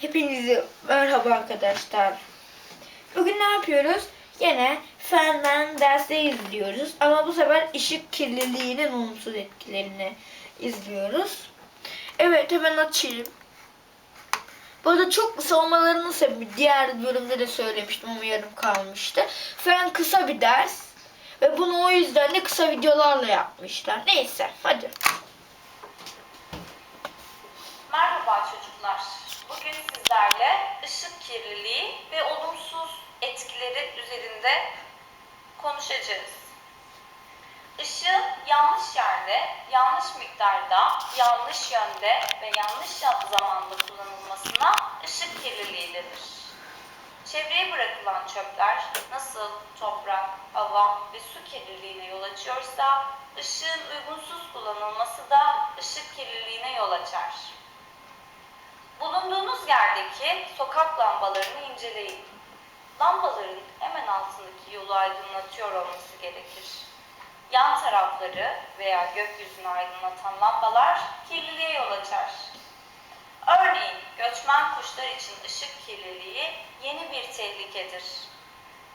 Hepinize merhaba arkadaşlar. Bugün ne yapıyoruz? Yine fenden derste izliyoruz. Ama bu sefer ışık kirliliğinin olumsuz etkilerini izliyoruz. Evet hemen açayım. Bu arada çok kısa olmalarının sebebi diğer bölümde de söylemiştim ama yarım kalmıştı. Fen kısa bir ders. Ve bunu o yüzden de kısa videolarla yapmışlar. Neyse hadi. Merhaba çocuklar. Bugün sizlerle ışık kirliliği ve olumsuz etkileri üzerinde konuşacağız. Işığın yanlış yerde, yanlış miktarda, yanlış yönde ve yanlış zamanda kullanılmasına ışık kirliliği denir. Çevreye bırakılan çöpler nasıl toprak, hava ve su kirliliğine yol açıyorsa, ışığın uygunsuz kullanılması da ışık kirliliğine yol açar. Yerdeki sokak lambalarını inceleyin. Lambaların hemen altındaki yolu aydınlatıyor olması gerekir. Yan tarafları veya gökyüzünü aydınlatan lambalar kirliliğe yol açar. Örneğin göçmen kuşlar için ışık kirliliği yeni bir tehlikedir.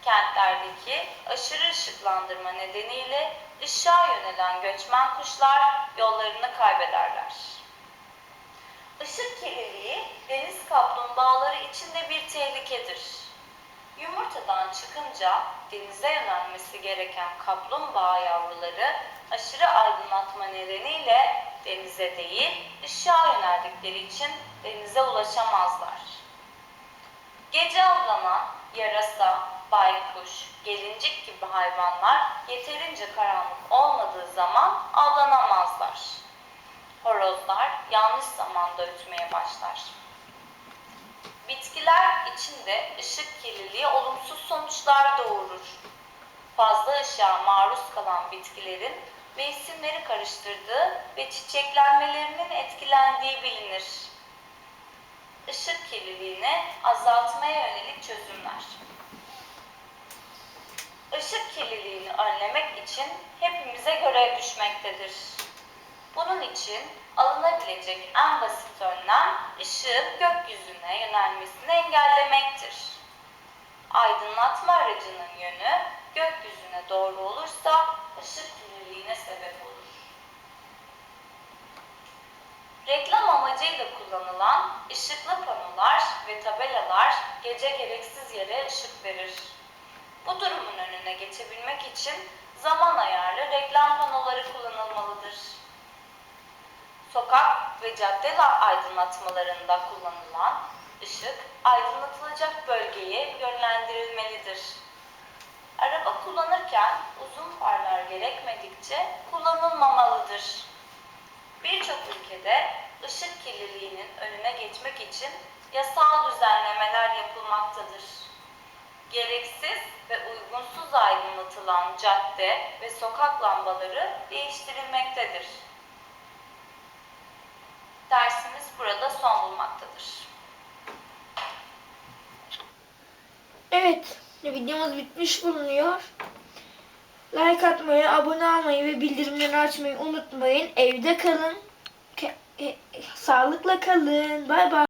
Kentlerdeki aşırı ışıklandırma nedeniyle ışığa yönelen göçmen kuşlar yollarını kaybederler. Işık kirliliği deniz kaplumbağaları için de bir tehlikedir. Yumurtadan çıkınca denize yönelmesi gereken kaplumbağa yavruları aşırı aydınlatma nedeniyle denize değil ışığa yöneldikleri için denize ulaşamazlar. Gece avlanan yarasa, baykuş, gelincik gibi hayvanlar yeterince karanlık olmadığı zaman avlanamazlar yanlış zamanda ötmeye başlar. Bitkiler için de ışık kirliliği olumsuz sonuçlar doğurur. Fazla ışığa maruz kalan bitkilerin mevsimleri karıştırdığı ve çiçeklenmelerinin etkilendiği bilinir. Işık kirliliğini azaltmaya yönelik çözümler. Işık kirliliğini önlemek için hepimize görev düşmektedir. Bunun için alınabilecek en basit önlem ışığın gökyüzüne yönelmesini engellemektir. Aydınlatma aracının yönü gökyüzüne doğru olursa ışık kirliliğine sebep olur. Reklam amacıyla kullanılan ışıklı panolar ve tabelalar gece gereksiz yere ışık verir. Bu durumun önüne geçebilmek için zaman ayarlı reklam panoları kullanılmalıdır sokak ve cadde aydınlatmalarında kullanılan ışık aydınlatılacak bölgeye yönlendirilmelidir. Araba kullanırken uzun farlar gerekmedikçe kullanılmamalıdır. Birçok ülkede ışık kirliliğinin önüne geçmek için yasal düzenlemeler yapılmaktadır. Gereksiz ve uygunsuz aydınlatılan cadde ve sokak lambaları değiştirilmektedir. Son bulmaktadır. Evet, videomuz bitmiş bulunuyor. Like atmayı, abone olmayı ve bildirimleri açmayı unutmayın. Evde kalın. Ke- e- sağlıkla kalın. Bay bay.